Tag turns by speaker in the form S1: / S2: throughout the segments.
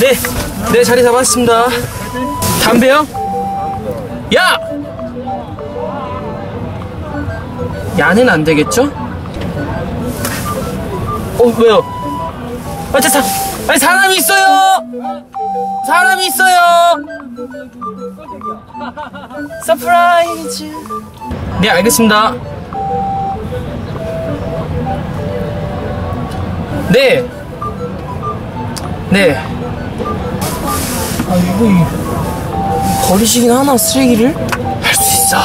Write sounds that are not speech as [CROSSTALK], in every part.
S1: 네, 네 자리 잡았습니다. 담배요? 야! 야는 안 되겠죠? 어 왜요? 아, 자, 사, 아니 사람이 있어요. 사람이 있어요. 서프라이즈. 네 알겠습니다. 네. 네. 아 이거 이- 버리시긴 하나 쓰레기를? 할 수 있어.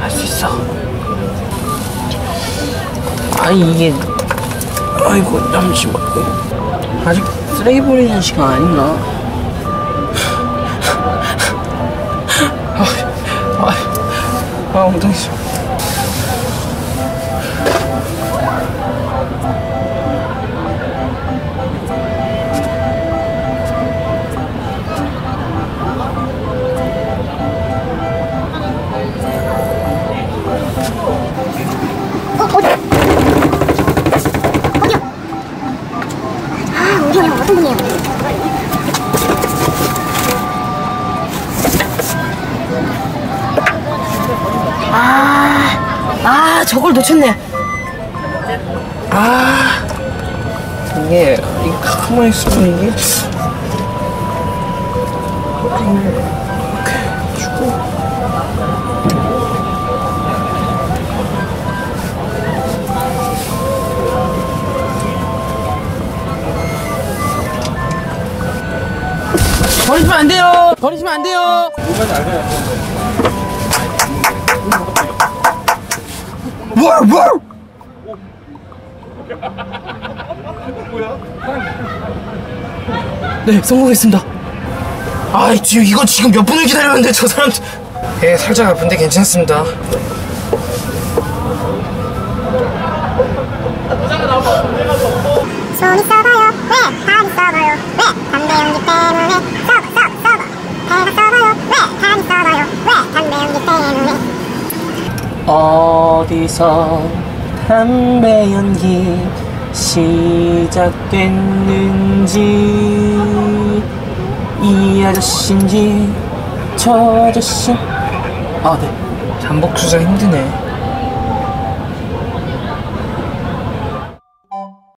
S1: 할 수 있어. 아니 이게 아이고 잠시만 아직 쓰레기 버리는 시간 아닌가? [LAUGHS] 아, 아, 아 엉덩이 좀.
S2: 아, 저걸 놓쳤네.
S1: 아 이게 이게 가만히 있으면 이게 이렇게? 해주고 버리시면 안 돼요. 버리시면 안 돼요 뭘 뭘! 네, 성공했습니다. 아, 지금 이거 지금 몇 분을 기다렸는데 저 사람. 예, 살짝 아픈데 괜찮습니다.
S2: 손이 써봐요. 왜? 다리 써봐요. 왜? 담배 연기 때문에. 써봐, 써봐, 써봐. 배가 써봐요. 왜? 다리 써봐요. 왜? 담배 연기 때문에.
S1: 어디서 담배 연기 시작됐는지? 이 아저씨인지 저 아저씨? 아 네. 잠복 수사 힘드네